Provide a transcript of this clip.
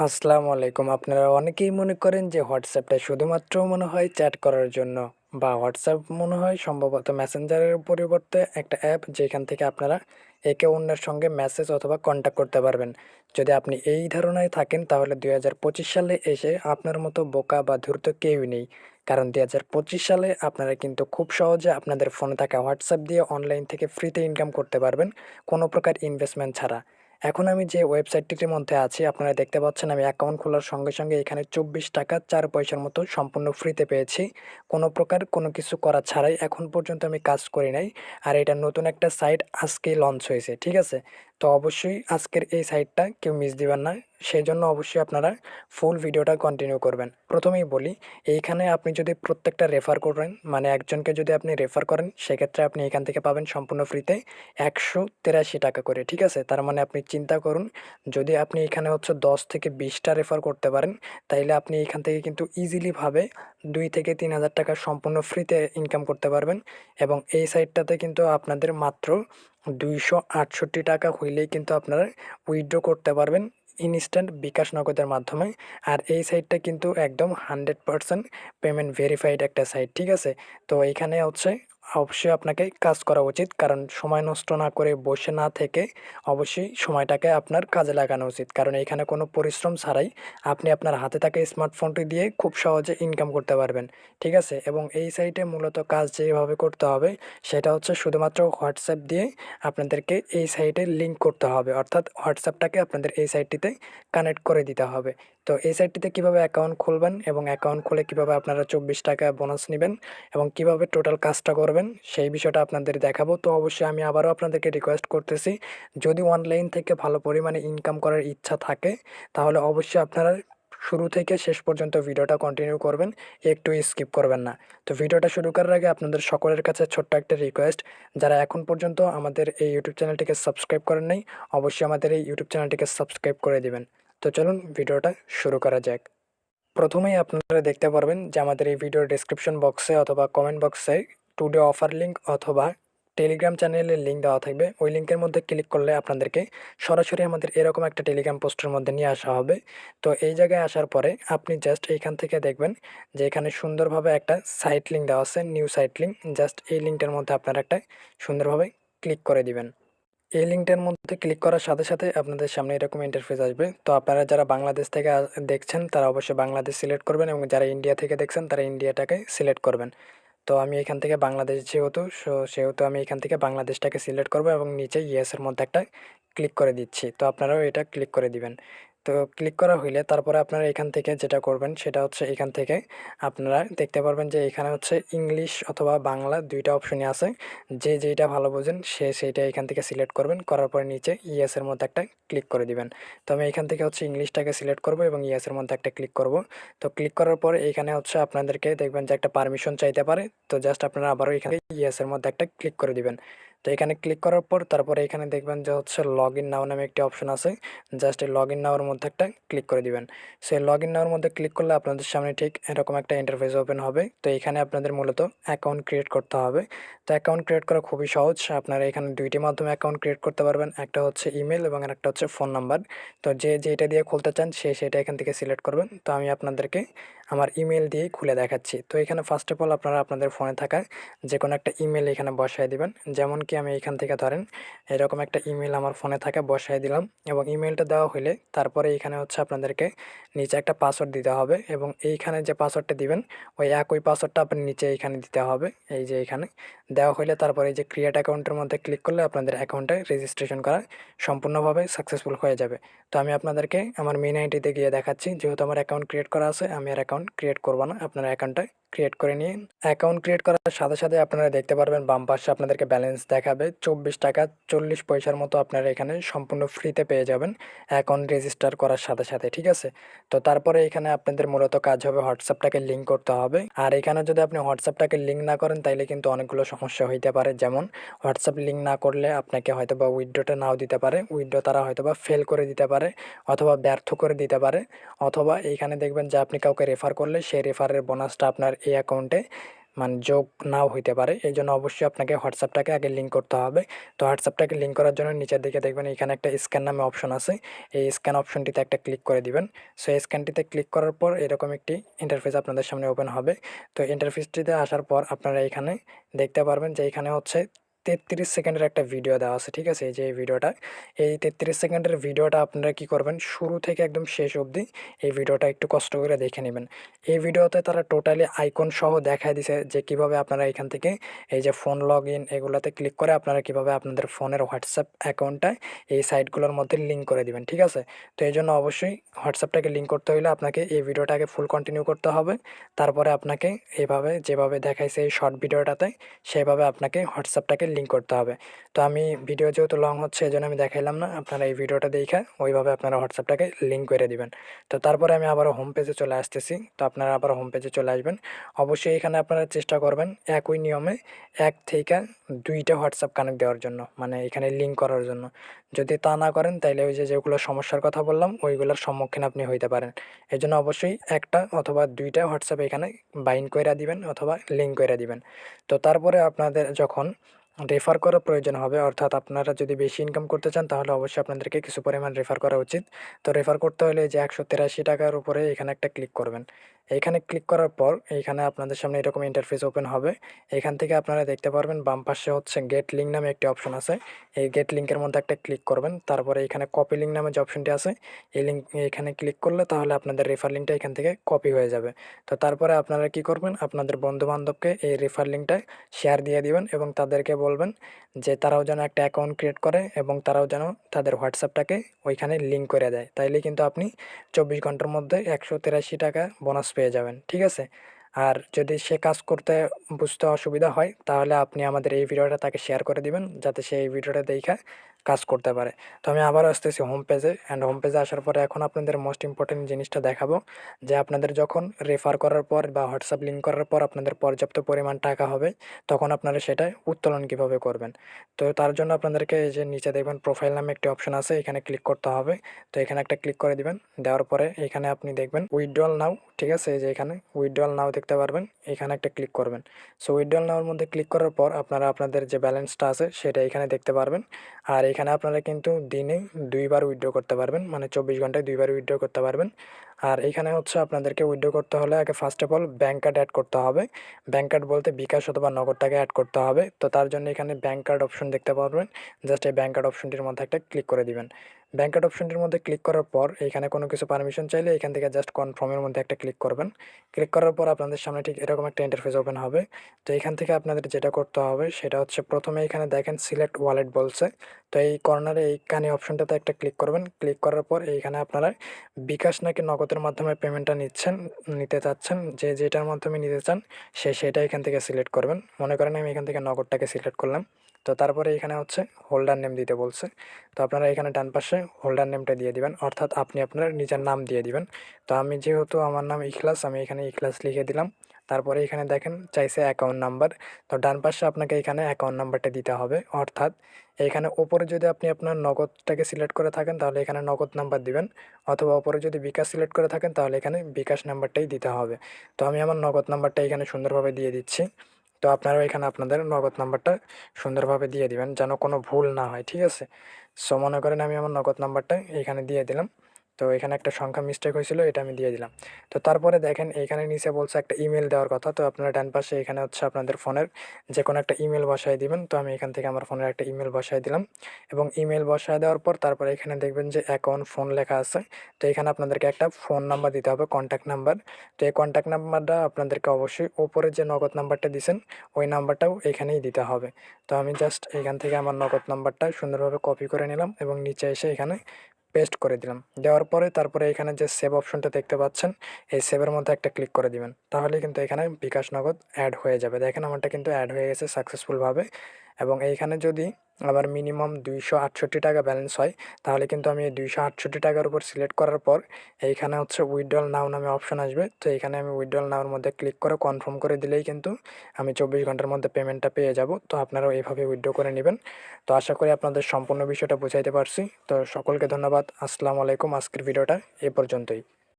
আসসালামু আলাইকুম। আপনারা অনেকেই মনে করেন যে হোয়াটসঅ্যাপটা শুধুমাত্র মনে হয় চ্যাট করার জন্য বা হোয়াটসঅ্যাপ মনে হয় সম্ভবত মেসেঞ্জারের পরিবর্তে একটা অ্যাপ যেখান থেকে আপনারা একে অন্যের সঙ্গে মেসেজ অথবা কন্ট্যাক্ট করতে পারবেন। যদি আপনি এই ধারণায় থাকেন তাহলে দুই হাজার পঁচিশ সালে এসে আপনার মতো বোকা বা ধূর্ত কেউই নেই। কারণ দুই হাজার পঁচিশ সালে আপনারা কিন্তু খুব সহজে আপনাদের ফোনে থাকা হোয়াটসঅ্যাপ দিয়ে অনলাইন থেকে ফ্রিতে ইনকাম করতে পারবেন। কোনো প্রকার ইনভেস্টমেন্ট ছাড়া। এখন আমি যে ওয়েবসাইটটির মধ্যে আছি, আপনারা দেখতে পাচ্ছেন আমি অ্যাকাউন্ট খোলার সঙ্গে সঙ্গে এখানে চব্বিশ টাকা চার পয়সার মতো সম্পূর্ণ ফ্রিতে পেয়েছি। কোনো প্রকার কোনো কিছু করা ছাড়াই এখন পর্যন্ত আমি কাজ করি নাই। আর এটা নতুন একটা সাইট আজকেই লঞ্চ হয়েছে, ঠিক আছে? তো অবশ্যই আজকের এই সাইটটা কেউ মিস দিবেন না। সেই জন্য অবশ্যই আপনারা ফুল ভিডিওটা কন্টিনিউ করবেন। প্রথমেই বলি, এইখানে আপনি যদি প্রত্যেকটা রেফার করেন মানে একজনকে যদি আপনি রেফার করেন, সেক্ষেত্রে আপনি এখান থেকে পাবেন সম্পূর্ণ ফ্রিতে একশো তেরাশি টাকা করে, ঠিক আছে? তার মানে আপনি চিন্তা করুন, যদি আপনি এখানে হচ্ছে দশ থেকে বিশটা রেফার করতে পারেন, তাইলে আপনি এখান থেকে কিন্তু ইজিলিভাবে দুই থেকে তিন হাজার টাকা সম্পূর্ণ ফ্রিতে ইনকাম করতে পারবেন। এবং এই সাইটটাতে কিন্তু আপনাদের মাত্র দুইশো আটষট্টি টাকা হইলেই কিন্তু আপনারা উইথড্র করতে পারবেন ইনস্ট্যান্ট বিকাশ নগদের মাধ্যমে। আর এই সাইটটা কিন্তু একদম হান্ড্রেড পেমেন্ট ভেরিফাইড একটা সাইট ঠিক আছে? তো এইখানে হচ্ছে অবশ্যই আপনাকে কাজ করা উচিত। কারণ সময় নষ্ট না করে বসে না থেকে অবশ্যই সময়টাকে আপনার কাজে লাগানো উচিত। কারণ এখানে কোনো পরিশ্রম ছাড়াই আপনি আপনার হাতে থাকা স্মার্টফোনটি দিয়ে খুব সহজে ইনকাম করতে পারবেন। ঠিক আছে? এবং এই সাইটে মূলত কাজ যেভাবে করতে হবে, সেটা হচ্ছে শুধুমাত্র হোয়াটসঅ্যাপ দিয়ে আপনাদেরকে এই সাইটে লিঙ্ক করতে হবে। অর্থাৎ হোয়াটসঅ্যাপটাকে আপনাদের এই সাইটটিতে কানেক্ট করে দিতে হবে। তো এই সাইটটিতে কীভাবে অ্যাকাউন্ট খুলবেন এবং অ্যাকাউন্ট খুলে কীভাবে আপনারা চব্বিশ টাকা বোনাস নেবেন এবং কীভাবে টোটাল কাজটা করবেন সেই বিষয়টা আপনাদের দেখাবো। তো অবশ্যই আমি আবারও আপনাদেরকে রিকোয়েস্ট করতেছি, যদি অনলাইন থেকে ভালো পরিমাণে ইনকাম করার ইচ্ছা থাকে, তাহলে অবশ্যই আপনারা শুরু থেকে শেষ পর্যন্ত ভিডিওটা কন্টিনিউ করবেন, একটু স্কিপ করবেন না। তো ভিডিওটা শুরু করার আগে আপনাদের সকলের কাছে ছোট্ট একটা রিকোয়েস্ট যারা এখন পর্যন্ত আমাদের এই ইউটিউব চ্যানেলটিকে সাবস্ক্রাইব করেন নাই, অবশ্যই আমাদের এই ইউটিউব চ্যানেলটিকে সাবস্ক্রাইব করে দিবেন। তো চলুন ভিডিওটা শুরু করা যাক। প্রথমেই আপনারা দেখতে পারবেন যে আমাদের এই ভিডিওর ডিসক্রিপশন বক্সে অথবা কমেন্ট বক্সে টুডে অফার লিঙ্ক অথবা টেলিগ্রাম চ্যানেলের লিঙ্ক দেওয়া থাকবে। ওই লিঙ্কের মধ্যে ক্লিক করলে আপনাদেরকে সরাসরি আমাদের এরকম একটা টেলিগ্রাম পোস্টের মধ্যে নিয়ে আসা হবে। তো এই জায়গায় আসার পরে আপনি জাস্ট এইখান থেকে দেখবেন যে এখানে সুন্দরভাবে একটা সাইট লিঙ্ক দেওয়া আছে নিউ সাইট লিঙ্ক জাস্ট এই লিঙ্কটার মধ্যে আপনারা একটা সুন্দরভাবে ক্লিক করে দিবেন। এই লিঙ্কটার মধ্যে ক্লিক করার সাথে সাথে আপনাদের সামনে এরকম ইন্টারফেস আসবে। তো আপনারা যারা বাংলাদেশ থেকে দেখছেন, তারা অবশ্যই বাংলাদেশ সিলেক্ট করবেন এবং যারা ইন্ডিয়া থেকে দেখছেন, তারা ইন্ডিয়াটাকে সিলেক্ট করবেন। তো আমি এখান থেকে বাংলাদেশ যেহেতু, সো সেহেতু আমি এখান থেকে বাংলাদেশটাকে সিলেক্ট করব এবং নিচে ইয়েসের মধ্যে একটা ক্লিক করে দিচ্ছি। তো আপনারাও এটা ক্লিক করে দিবেন। তো ক্লিক করা হইলে তারপরে আপনারা এখান থেকে যেটা করবেন সেটা হচ্ছে এখান থেকে আপনারা দেখতে পারবেন যে এখানে হচ্ছে ইংলিশ অথবা বাংলা দুইটা অপশনই আছে। যে যেটা ভালো বোঝেন সে সেইটা এখান থেকে সিলেক্ট করবেন। করার পরে নিচে ইয়েসের মধ্যে একটা ক্লিক করে দিবেন। তো আমি এখান থেকে হচ্ছে ইংলিশটাকে সিলেক্ট করব এবং ইয়েসের মধ্যে একটা ক্লিক করব। তো ক্লিক করার পরে এখানে হচ্ছে আপনাদেরকে দেখবেন যে একটা পারমিশন চাইতে পারে। তো জাস্ট আপনারা আবারও এখানে ইয়েসের মধ্যে একটা ক্লিক করে দিবেন। তো এখানে ক্লিক করার পর তারপরে এখানে দেখবেন যে হচ্ছে লগ ইন নাও নামে একটি অপশন আছে। জাস্ট এই লগ ইন নাওয়ার মধ্যে একটা ক্লিক করে দিবেন। সেই লগ ইন নাওয়ার মধ্যে ক্লিক করলে আপনাদের সামনে ঠিক এরকম একটা ইন্টারফেস ওপেন হবে। তো এখানে আপনাদের মূলত অ্যাকাউন্ট ক্রিয়েট করতে হবে। তো অ্যাকাউন্ট ক্রিয়েট করা খুবই সহজ। আপনারা এখানে দুইটি মাধ্যমে অ্যাকাউন্ট ক্রিয়েট করতে পারবেন। একটা হচ্ছে ইমেল এবং একটা হচ্ছে ফোন নাম্বার তো যে যেটা দিয়ে খুলতে চান, সে সেটা এখান থেকে সিলেক্ট করবেন। তো আমি আপনাদেরকে আমার ইমেল দিয়েই খুলে দেখাচ্ছি। তো এখানে ফার্স্ট অফ অল আপনারা আপনাদের ফোনে থাকা যে কোনো একটা ইমেল এখানে বসায় দিবেন। যেমন কি আমি এখান থেকে ধরেন এরকম একটা ইমেল আমার ফোনে থাকা, বসায় দিলাম এবং ইমেলটা দেওয়া হলে তারপরে এখানে হচ্ছে আপনাদেরকে নিচে একটা পাসওয়ার্ড দিতে হবে এবং এইখানে যে পাসওয়ার্ডটা দিবেন, ওই একই পাসওয়ার্ডটা আপনার নিচে এখানে দিতে হবে, এই যে এখানে। দেওয়া হলে তারপরে এই যে ক্রিয়েট অ্যাকাউন্টের মধ্যে ক্লিক করলে আপনাদের অ্যাকাউন্টে রেজিস্ট্রেশন করা সম্পূর্ণভাবে সাকসেসফুল হয়ে যাবে। তো আমি আপনাদেরকে আমার মেন আইডিতে গিয়ে দেখাচ্ছি, যেহেতু আমার অ্যাকাউন্ট ক্রিয়েট করা আছে, আমি আর অ্যাকাউন্ট ক্রিয়েট করব না, আপনার অ্যাকাউন্টটা ক্রিয়েট করে নিন। অ্যাকাউন্ট ক্রিয়েট করার সাথে সাথে আপনারা দেখতে পারবেন বাম পাশে আপনাদেরকে ব্যালেন্স দেখাবে। চব্বিশ টাকা চল্লিশ পয়সার মতো আপনারা এখানে সম্পূর্ণ ফ্রিতে পেয়ে যাবেন অ্যাকাউন্ট রেজিস্টার করার সাথে সাথে, ঠিক আছে? তো তারপরে এখানে আপনাদের মূলত কাজ হবে হোয়াটসঅ্যাপটাকে লিঙ্ক করতে হবে। আর এখানে যদি আপনি হোয়াটসঅ্যাপটাকে লিঙ্ক না করেন, তাইলে কিন্তু অনেকগুলো সমস্যা হইতে পারে। যেমন হোয়াটসঅ্যাপ লিঙ্ক না করলে আপনাকে হয়তো বা উইড্রোটা নাও দিতে পারে। উইড্রো তারা হয়তো বা ফেল করে দিতে পারে অথবা ব্যর্থ করে দিতে পারে। অথবা এইখানে দেখবেন যে আপনি কাউকে রেফার করলে সেই রেফারের বোনাসটা আপনার এই অ্যাকাউন্টে মানে যোগ নাও হইতে পারে। এই জন্য অবশ্যই আপনাকে হোয়াটসঅ্যাপটাকে আগে লিঙ্ক করতে হবে। তো হোয়াটসঅ্যাপটাকে লিঙ্ক করার জন্য নিচের দিকে দেখবেন এখানে একটা স্ক্যান নামে অপশন আছে। এই স্ক্যান অপশনটিতে একটা ক্লিক করে দিবেন। সো এই স্ক্যানটিতে ক্লিক করার পর এরকম একটি ইন্টারফেস আপনাদের সামনে ওপেন হবে। তো ইন্টারফেসটিতে আসার পর আপনারা এখানে দেখতে পারবেন যে এখানে হচ্ছে তেত্রিশ সেকেন্ডের একটা ভিডিও দেওয়া আছে, ঠিক আছে? এই যে এই ভিডিওটা এই তেত্রিশ সেকেন্ডের ভিডিওটা আপনারা কি করবেন? শুরু থেকে একদম শেষ অবধি এই ভিডিওটা একটু কষ্ট করে দেখে নেবেন। এই ভিডিওতে তারা টোটালি আইকন সহ দেখায় দিছে যে কীভাবে আপনারা এখান থেকে এই যে ফোন লগ ইন এগুলোতে ক্লিক করে আপনারা কীভাবে আপনাদের ফোনের হোয়াটসঅ্যাপ অ্যাকাউন্টটা এই সাইটগুলোর মধ্যে লিঙ্ক করে দিবেন, ঠিক আছে? তো এই জন্য অবশ্যই হোয়াটসঅ্যাপটাকে লিঙ্ক করতে হলে আপনাকে এই ভিডিওটাকে ফুল কন্টিনিউ করতে হবে। তারপরে আপনাকে এইভাবে যেভাবে দেখাইছে এই শর্ট ভিডিওটাতে সেভাবে আপনাকে হোয়াটসঅ্যাপটাকে লিঙ্ক করতে হবে। তো আমি ভিডিও যেহেতু লং হচ্ছে এই জন্য আমি দেখাইলাম না। আপনারা এই ভিডিওটা দেখে ওইভাবে আপনারা হোয়াটসঅ্যাপটাকে লিঙ্ক করে দিবেন। তো তারপরে আমি আবারও হোম পেজে চলে আসতেছি। তো আপনারা আবার হোম পেজে চলে আসবেন। অবশ্যই এখানে আপনারা চেষ্টা করবেন একই নিয়মে এক থেকে দুইটা হোয়াটসঅ্যাপ কানেক্ট দেওয়ার জন্য মানে এখানে লিঙ্ক করার জন্য। যদি তা না করেন, তাইলে ওই যে যেগুলো সমস্যার কথা বললাম, ওইগুলোর সম্মুখীন আপনি হইতে পারেন। এই জন্য অবশ্যই একটা অথবা দুইটা হোয়াটসঅ্যাপ এখানে বাইন্ড করে দিবেন অথবা লিঙ্ক করে দিবেন। তো তারপরে আপনাদের যখন রেফার করা প্রয়োজন হবে। অর্থাৎ আপনারা যদি বেশি ইনকাম করতে চান, তাহলে অবশ্যই আপনাদেরকে কিছু পরিমাণ রেফার করা উচিত। তো রেফার করতে হলে যে একশো তেরাশি টাকার উপরে এখানে একটা ক্লিক করবেন। এইখানে ক্লিক করার পর এইখানে আপনাদের সামনে এরকম ইন্টারফেস ওপেন হবে। এখান থেকে আপনারা দেখতে পারবেন বাম পাশে হচ্ছে গেট লিঙ্ক নামে একটি অপশন আছে। এই গেট লিঙ্কের মধ্যে একটা ক্লিক করবেন। তারপরে এখানে কপি লিঙ্ক নামে যে অপশনটি আছে, এই লিঙ্ক এখানে ক্লিক করলে তাহলে আপনাদের রেফার লিঙ্কটা এখান থেকে কপি হয়ে যাবে। তো তারপরে আপনারা কি করবেন? আপনাদের বন্ধু বান্ধবকে এই রেফার লিঙ্কটা শেয়ার দিয়ে দিবেন এবং তাদেরকে বলবেন যে তারাও যেন একটা অ্যাকাউন্ট ক্রিয়েট করে এবং তারাও যেন তাদের হোয়াটসঅ্যাপটাকে ওইখানে লিঙ্ক করে দেয়। তাইলে কিন্তু আপনি চব্বিশ ঘণ্টার মধ্যে একশো তিরাশি টাকা বোনাস পেয়ে যাবেন, ঠিক আছে? আর যদি সে কাজ করতে বুঝতে অসুবিধা হয়, তাহলে আপনি আমাদের এই ভিডিওটা তাকে শেয়ার করে দিবেন, যাতে সে এই ভিডিওটা দেখে কাজ করতে পারে। তো আমি আবার আসতেছি হোম পেজে অ্যান্ড হোম পেজে আসার পরে এখন আপনাদের মোস্ট ইম্পর্টেন্ট জিনিসটা দেখাবো যে আপনাদের যখন রেফার করার পর বা হোয়াটসঅ্যাপ লিঙ্ক করার পর আপনাদের পর্যাপ্ত পরিমাণ টাকা হবে, তখন আপনারা সেটা উত্তোলন কীভাবে করবেন। তো তার জন্য আপনাদেরকে এই যে নিচে দেখবেন প্রোফাইল নামে একটি অপশন আছে, এখানে ক্লিক করতে হবে। তো এখানে একটা ক্লিক করে দিবেন, দেওয়ার পরে এখানে আপনি দেখবেন উইথড্রল নাও ঠিক আছে? এই যে এখানে উইথড্রল নাও দেখতে পারবেন, এখানে একটা ক্লিক করবেন। সো উইথড্রল নাওর মধ্যে ক্লিক করার পর আপনারা আপনাদের যে ব্যালেন্সটা আছে, সেটা এখানে দেখতে পারবেন। আর এখানে আপনারা কিন্তু দিনে দুইবার উইথড্র করতে পারবেন মানে চব্বিশ ঘন্টায় দুইবার উইথড্র করতে পারবেন। আর এখানে হচ্ছে আপনাদেরকে উইথড্র করতে হলে আগে first of all bank card add করতে হবে। ব্যাঙ্ক কার্ড বলতে বিকাশ অথবা নগদটাকে অ্যাড করতে হবে। তো তার জন্য এখানে ব্যাঙ্ক কার্ড অপশন দেখতে পারবেন। জাস্ট এই ব্যাঙ্ক কার্ড অপশনটির মধ্যে একটা ক্লিক করে দিবেন। ব্যাঙ্ক কার্ড অপশনটির মধ্যে ক্লিক করার পর এখানে কোনো কিছু পারমিশন চাইলে এখান থেকে জাস্ট কনফার্মের মধ্যে একটা ক্লিক করবেন। ক্লিক করার পর আপনাদের সামনে ঠিক এরকম একটা ইন্টারফেস ওপেন হবে। তো এখান থেকে আপনাদের যেটা করতে হবে সেটা হচ্ছে প্রথমে এখানে দেখেন সিলেক্ট ওয়ালেট বলছে। তো এই কর্নারে এইখানে অপশনটাতে একটা ক্লিক করবেন। ক্লিক করার পর এইখানে আপনারা বিকাশ নাকি নগদের মাধ্যমে পেমেন্টটা নিচ্ছেন, নিতে চাচ্ছেন, যে যেটার মাধ্যমে নিতে চান, সে সেটা এখান থেকে সিলেক্ট করবেন। মনে করেন আমি এখান থেকে নগদটাকে সিলেক্ট করলাম। তো তারপরে এখানে হচ্ছে হোল্ডার নেম দিতে বলছে। তো আপনারা এখানে ডান পাশে হোল্ডার নেমটা দিয়ে দিবেন, অর্থাৎ আপনি আপনার নিজের নাম দিয়ে দিবেন। তো আমি যেহেতু আমার নাম ইখলাস, আমি এখানে ইখলাস লিখে দিলাম। তারপরে এখানে দেখেন চাইছে অ্যাকাউন্ট নাম্বার তো ডান পাশে আপনাকে এখানে অ্যাকাউন্ট নাম্বারটা দিতে হবে। অর্থাৎ এখানে ওপরে যদি আপনি আপনার নগদটাকে সিলেক্ট করে থাকেন, তাহলে এখানে নগদ নাম্বার দিবেন। অথবা ওপরে যদি বিকাশ সিলেক্ট করে থাকেন, তাহলে এখানে বিকাশ নাম্বারটাই দিতে হবে। তো আমি আমার নগদ নাম্বারটা এখানে সুন্দরভাবে দিয়ে দিচ্ছি। তো আপনারাও এখানে আপনাদের নগদ নাম্বারটা সুন্দরভাবে দিয়ে দিবেন, যেন কোনো ভুল না হয়, ঠিক আছে? সো মনে করেন আমি আমার নগদ নাম্বারটা এখানে দিয়ে দিলাম। তো এখানে একটা সংখ্যা মিস্টেক হয়েছিল, এটা আমি দিয়ে দিলাম। তো তারপরে দেখেন এখানে নিচে বলছে একটা ইমেল দেওয়ার কথা, তো আপনারা ডান পাশে এখানে হচ্ছে আপনাদের ফোনের যে কোনো একটা ইমেল বসায় দিবেন। তো আমি এখান থেকে আমার ফোনের একটা ইমেল বসায় দিলাম এবং ইমেল বসায় দেওয়ার পর তারপরে এখানে দেখবেন যে অ্যাকাউন্ট ফোন লেখা আছে। তো এখানে আপনাদেরকে একটা ফোন নাম্বার দিতে হবে কন্ট্যাক্ট নাম্বার তো এই কন্ট্যাক্ট নাম্বারটা আপনাদেরকে অবশ্যই ওপরে যে নগদ নাম্বারটা দিয়েছেন ওই নাম্বারটাও এখানেই দিতে হবে। তো আমি জাস্ট এখান থেকে আমার নগদ নাম্বারটা সুন্দরভাবে কপি করে নিলাম এবং নিচে এসে এখানে পেস্ট করে দিলাম। দেওয়ার পরে তারপরে এখানে যে সেভ অপশনটা দেখতে পাচ্ছেন, এই সেভের মধ্যে একটা ক্লিক করে দিবেন। তাহলে কিন্তু এখানে বিকাশ নগদ অ্যাড হয়ে যাবে। দেখেন আমারটা কিন্তু অ্যাড হয়ে গেছে সাকসেসফুলভাবে এবং এইখানে যদি আবার মিনিমাম দুইশো আটষট্টি টাকা ব্যালেন্স হয়, তাহলে কিন্তু আমি এই দুইশো আটষট্টি টাকার উপর সিলেক্ট করার পর, এইখানে হচ্ছে উইথড্রল নাও নামে অপশন আসবে। তো এখানে আমি উইথড্রল নাওর মধ্যে ক্লিক করে কনফার্ম করে দিলেই কিন্তু আমি চব্বিশ ঘণ্টার মধ্যে পেমেন্টটা পেয়ে যাব। তো আপনারাও এইভাবে উইথড্র করে নেবেন। তো আশা করি আপনাদের সম্পূর্ণ বিষয়টা বুঝাইতে পারছি। তো সকলকে ধন্যবাদ। আসসালামু আলাইকুম। আজকের ভিডিওটা এ পর্যন্তই।